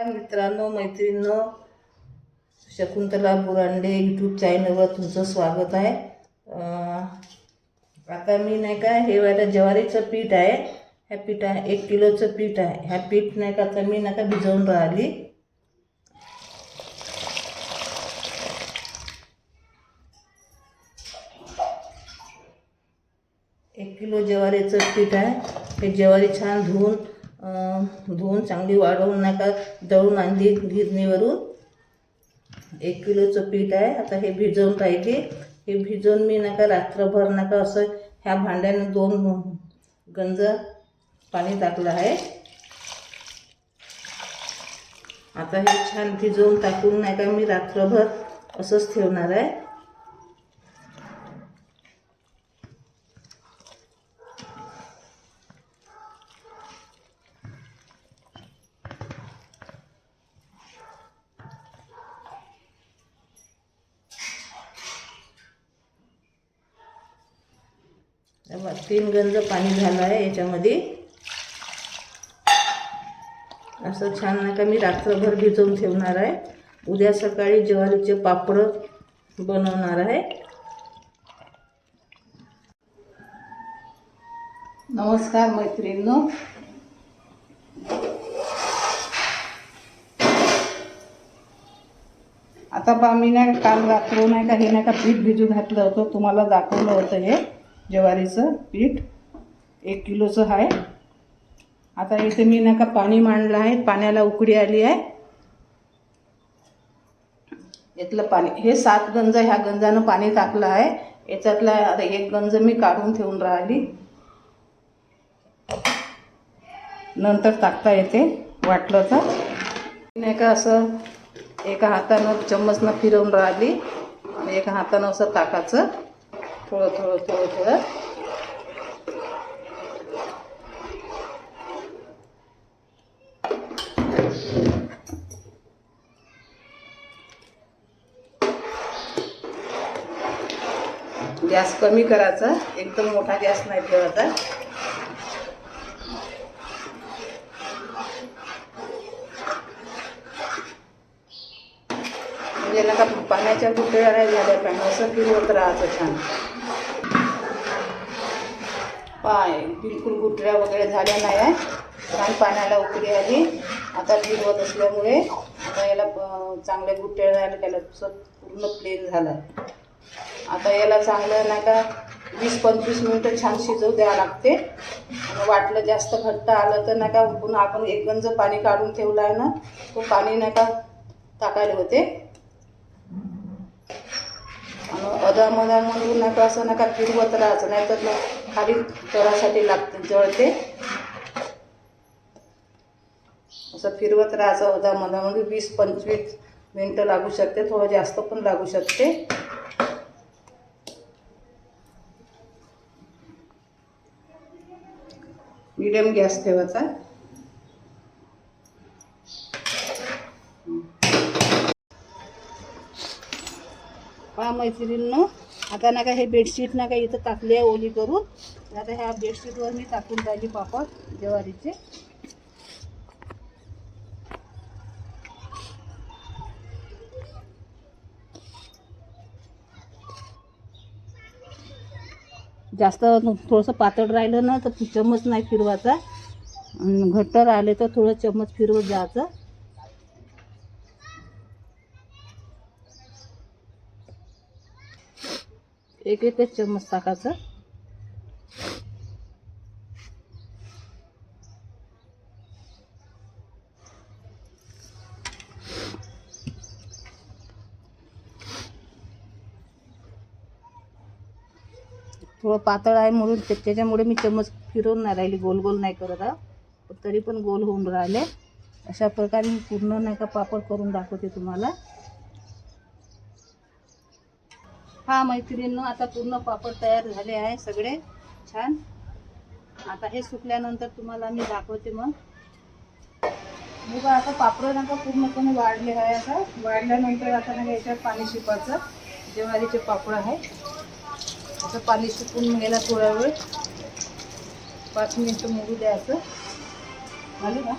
मित्रांनो मैत्रिणींनो शकुंतला बुरांडे यूट्यूब चॅनलवर तुमचं स्वागत आहे. आता मी नाही का हे वाला ज्वारीचं पीठ आहे. ह्या पीठ आहे एक किलोचं पीठ आहे. ह्या पीठ नाही का आता मी नाही का भिजवून राहिली. एक किलो ज्वारीचं पीठ आहे. हे ज्वारी छान धुवून धुवून चांगली वाढवून नका दळून आणली गिरणीवरून. एक किलोचं पीठ आहे. आता हे भिजवून राहिली. हे भिजवून मी नका रात्रभर नका असं ह्या भांड्याने दोन गंज पाणी टाकलं आहे. आता हे छान भिजवून टाकून नाही का मी रात्रभर असंच ठेवणार आहे. तीन गंज पाणी झालं आहे याच्यामध्ये. असं छान नाही का मी रात्रभर भिजवून ठेवणार आहे. उद्या सकाळी ज्वारीचे पापड बनवणार आहे. नमस्कार मैत्रिणींनो. आता बा मी नाही काल रात्र नाही का हे नाही का पीठ भिजू घातलं होतं तुम्हाला दाखवलं होतं हे. ज्वारीचं पीठ एक किलोचं आहे आता इथे मी नाही का पाणी मांडलं आहे पाण्याला उकडी आली आहे. यातलं पाणी हे सात गंज ह्या गंजानं पाणी टाकलं आहे. याच्यातला आता एक गंज मी काढून ठेवून राहिली. नंतर टाकता येते वाटलं तर. नाही का असं एका हातानं चम्मचनं फिरवून राहिली. आणि एका हातानं असं टाकायचं थोडं थोडं थोडं थोडं. गॅस कमी करायचा. एकदम मोठा गॅस नाही ठेवायचा. म्हणजे नका पाण्याच्या गुठळ्या नाही झाल्या पाहिजे असं फिरवत राहायचं छान. पाय बिलकुल गुटऱ्या वगैरे झाल्या नाही आहे छान पाण्याला उकळी आली. आता फिरवत असल्यामुळे आता याला चांगल्या गुटऱ्या गुठळे त्याला पूर्ण प्लेन झालं आता याला चांगलं नाही का वीस पंचवीस मिनटं छान शिजवू द्यावं लागते. आणि वाटलं जास्त घट्ट आलं तर नाही का पुन्हा आपण एक गंज पाणी काढून ठेवलं आहे ना तो पाणी नाही का टाकायला होते. आणि अदामधामधून नाही असं नका फिरवत राहायचं नाही तर खाली तळासाठी लागते जळते असं फिरवत राहायचं अदामधामध्ये वीस पंचवीस मिनटं लागू शकते थोडं जास्त पण लागू शकते. मीडियम गॅस ठेवायचा. पहा मैत्रिणींनो आता ना का हे बेडशीट ना का इथं टाकली आहे ओली करून. आता ह्या बेडशीटवर मी टाकून राहिली पापड ज्वारीचे. जास्त थोडंसं पातळ राहिलं ना तर चम्मच नाही फिरवायचा. आणि घट्ट राहिले तर थोडं चम्मच फिरवत जायचं. एक एकच चम्मच टाकायचं थोडं पातळ आहे म्हणून त्याच्यामुळे मी चम्मच फिरवून नाही राहिली गोल गोल नाही करत पण तरी पण गोल होऊन राहिले. अशा प्रकारे मी पूर्ण नाही का पापड करून दाखवते तुम्हाला. हा मैत्रिणीनं आता पूर्ण पापड तयार झाले आहे सगळे. छान. आता हे सुकल्यानंतर तुम्हाला मी दाखवते मग. बघा आता पापड नका पूर्णपणे वाढले आहे आता. वाढल्यानंतर आता नाही याच्यात पाणी शिपायचं. जेवारीचे पापड आहे. असं पाणी सुकून घ्यायला थोडा वेळ. पाच मिनिटं मुरू द्यायचं झालं का?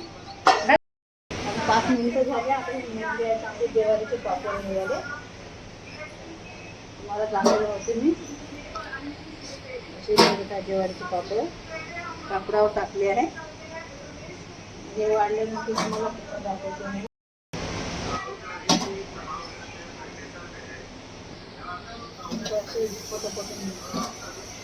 पाच मिनिटं झाले आता जेवारीचे पापड मिळाले तुम्हाला दाखवलं होते मी. असे ज्वारीचे पापड. कापडावर टाकले आहे. हे वाढल्यानंतर तुम्हाला दाखवतो मी पटापट